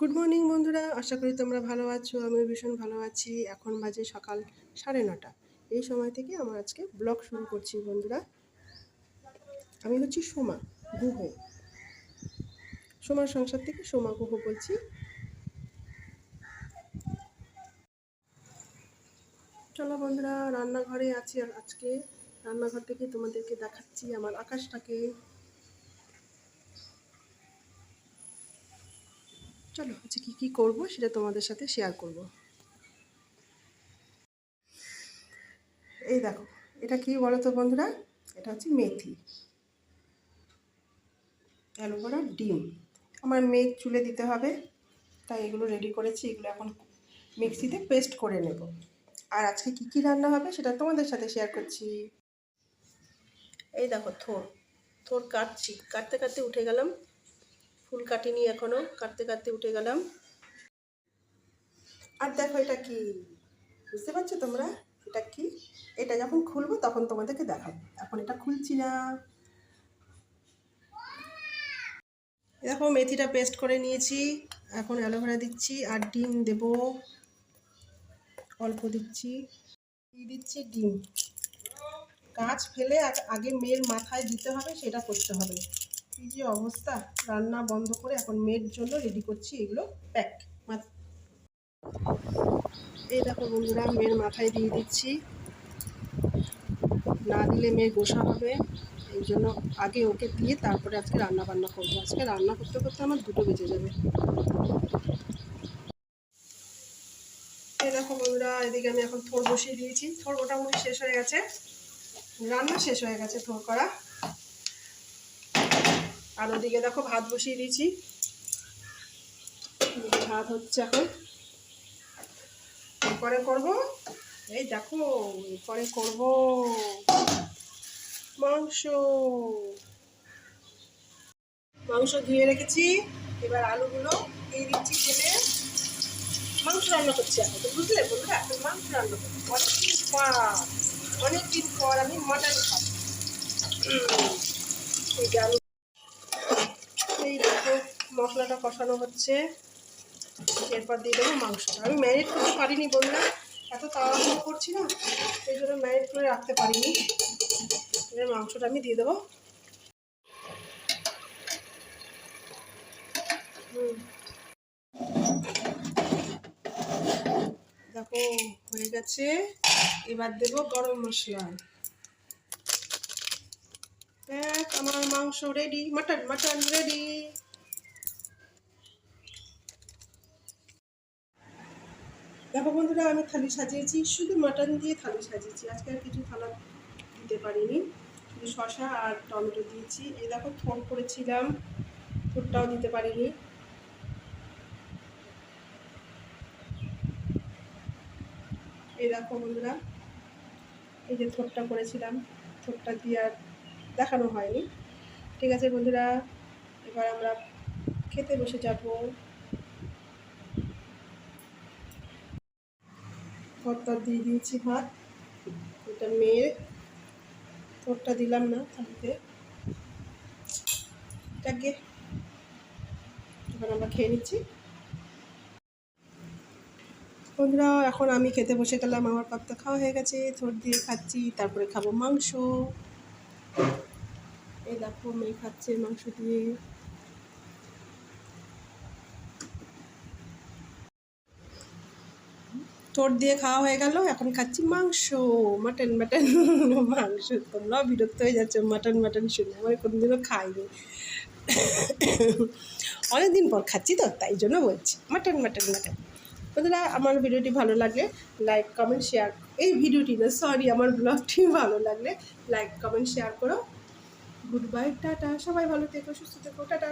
Good morning বন্ধুরা। আশা করি তোমরা ভালো আছো, আমিও ভীষণ ভালো আছি। এখন বাজে সকাল সাড়ে নটা। এই সময় থেকে আমার আজকে ব্লগ শুরু করছি, বন্ধুরা। আমি হচ্ছি সোমা, গুহ। সোমার সংসার থেকে সোমা গুহ বলছি। চলো বন্ধুরা, রান্নাঘরে আছি আজকে। রান্নাঘর থেকে তোমাদেরকে দেখাচ্ছি আমার আকাশটাকে। চলো আজকে কী কী করব সেটা তোমাদের সাথে শেয়ার করব। এই দেখো, এটা কি বলো তো বন্ধুরা? এটা হচ্ছে মেথি। অ্যালোভেরা ডিম। আমার মেঘ চুলে দিতে হবে, তাই এগুলো রেডি করেছি, এগুলো এখন মিক্সিতে পেস্ট করে নেব। আর আজকে কি কি রান্না হবে সেটা তোমাদের সাথে শেয়ার করছি। এই দেখো, থোর থোর কাটছি। কাটতে কাটতে উঠে গেলাম। ফুল কাটিনি এখনও, কাটতে কাটতে উঠে গেলাম। আর দেখো এটা কি, বুঝতে পারছ তোমরা? এটা কি? এটা যখন খুলবো তখন তোমাদেরকে দেখাবো। এখন এটা খুলছি না। দেখো, মেথিটা পেস্ট করে নিয়েছি। এখন অ্যালোভেরা দিচ্ছি আর ডিম দেব। অল্প দিচ্ছি। দিয়ে দিচ্ছি ডিম। গাছ ফেলে আগে মেয়ের মাথায় দিতে হবে, সেটা করতে হবে। এই যে অবস্থা? রান্না বন্ধ করে এখন মেয়ের জন্য রেডি করছি এগুলো প্যাক এই দেখো বন্ধুরা, মেয়ের মাথায় দিয়ে দিচ্ছি। না দিলে মেয়ে গোসা হবে, এই জন্য আগে ওকে দিয়ে তারপরে আজকে রান্না বান্না করব। আজকে রান্না করতে করতে আমার দুটো বেজে যাবে। দেখো বন্ধুরা, এদিকে আমি এখন থোর বসিয়ে দিয়েছি। থোর মোটামুটি শেষ হয়ে গেছে। রান্না শেষ হয়ে গেছে থোর করা। আর ওদিকে দেখো ভাত বসিয়ে দিয়েছি। ভাত হচ্ছে এখন। এরপরে করব, এই দেখো, এরপরে করব মাংস। মাংস ধুয়ে রেখেছি, এবার আলুগুলো দিয়ে দিচ্ছি ছেলে মাংস রান্না করছি এখন তো বুঝলে বন্ধুরা? এখন মাংস রান্না করছি। অনেকদিন পর অনেকদিন পর আমি মটন খাব। এই আলু মশলাটা কষানো হচ্ছে। এরপর দিয়ে দেবো মাংসটা। আমি ম্যারিনেট করতে পারিনি বললাম এত তাড়াহুড়ো করছি না, এই জন্য ম্যারিনেট করে রাখতে পারিনি। এবার মাংসটা আমি দিয়ে দেবো। দেখো, হয়ে গেছে। এবার দেবো গরম মশলা। আমার মাংস রেডি মাটন মাটন রেডি দেখো বন্ধুরা, আমি থালি সাজিয়েছি, শুধু মাটন দিয়ে থালি সাজিয়েছি। আজকে আর কিছু থালা দিতে পারিনি। শুধু শশা আর টমেটো দিয়েছি। এই দেখো থোর করেছিলাম থোরটাও দিতে পারিনি। এই দেখো বন্ধুরা, এই যে থোরটা করেছিলাম থোরটা দিয়ে আর দেখানো হয়নি। ঠিক আছে বন্ধুরা, এবার আমরা খেতে বসে যাব। ভর্তা দিয়ে দিয়েছি ভাত এটা মেয়ে। তোরটা দিলাম না এটাকে এবার আমরা খেয়ে নিচ্ছি। বন্ধুরা, এখন আমি খেতে বসে গেলাম। আমার পাত্তা খাওয়া হয়ে গেছে। থোর দিয়ে খাচ্ছি। তারপরে খাব মাংস। এই দেখো, মেয়ে খাচ্ছে মাংস দিয়ে। ঠোঁট দিয়ে খাওয়া হয়ে গেল, এখন খাচ্ছি মাংস, মাটন মাটন, মাংস। তোমরাও বিরক্ত হয়ে যাচ্ছে, মাটন মাটন শুনে আমার কোনোদিনও খাইনি। অনেকদিন পর খাচ্ছি তো, তাই জন্য বলছি, মাটন মাটন মাটন। বন্ধুরা, আমার ভিডিওটি ভালো লাগলে লাইক, কমেন্ট, শেয়ার, এই ভিডিওটি না, সরি, আমার ব্লগটি ভালো লাগলে লাইক, কমেন্ট, শেয়ার করো। গুড বাই, টাটা, সবাই ভালো থেকো, সুস্থ থেকো, টাটা।